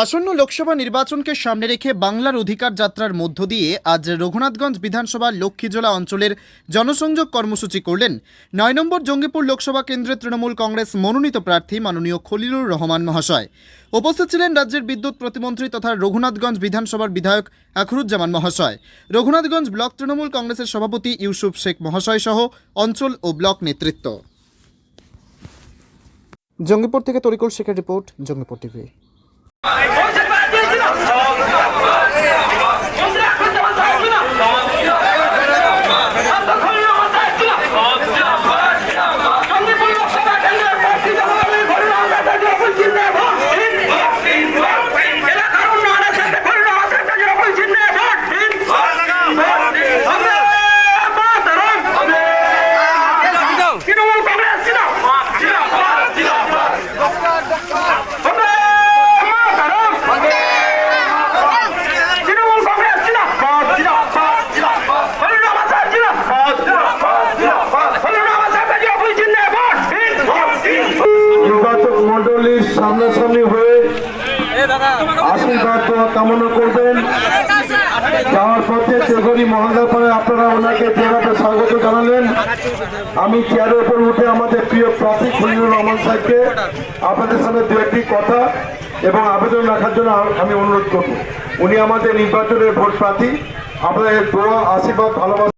আসন্ন লোকসভা নির্বাচনকে সামনে রেখে বাংলার অধিকার যাত্রার মধ্য দিয়ে আজ রঘুনাথগঞ্জ বিধানসভার লক্ষ্মীজোলা অঞ্চলের জনসংযোগ কর্মসূচি করলেন নয় নম্বর জঙ্গিপুর লোকসভা কেন্দ্রের তৃণমূল কংগ্রেস মনোনীত প্রার্থী মাননীয় খলিলুর রহমান মহাশয়। উপস্থিত ছিলেন রাজ্যের বিদ্যুৎ প্রতিমন্ত্রী তথা রঘুনাথগঞ্জ বিধানসভার বিধায়ক আখরুজ্জামান মহাশয়। রঘুনাথগঞ্জ ব্লক তৃণমূল কংগ্রেসের সভাপতি ইউসুফ শেখ মহাশয় সহ অঞ্চল ও ব্লক নেতৃত্ব। জঙ্গিপুর থেকে তরিকুল শেখের রিপোর্ট, জঙ্গিপুর টিভি। জিন্দাবাদ জিন্দাবাদ নির্বাচক মন্ডলীর সামনাসামনি হয়ে আশীর্বাদ কামনা করবেন। যাওয়ার পথে আপনারা ওনাকে স্বাগত জানালেন। আমি চেয়ারের উপর উঠে আমাদের প্রিয় প্রার্থী খলিলুর রহমান সাহেবকে আপনাদের সামনে দু একটি কথা এবং আবেদন রাখার জন্য আমি অনুরোধ করব। উনি আমাদের নির্বাচনের ভোট প্রার্থী। আপনাদের দোয়া, আশীর্বাদ, ভালোবাসা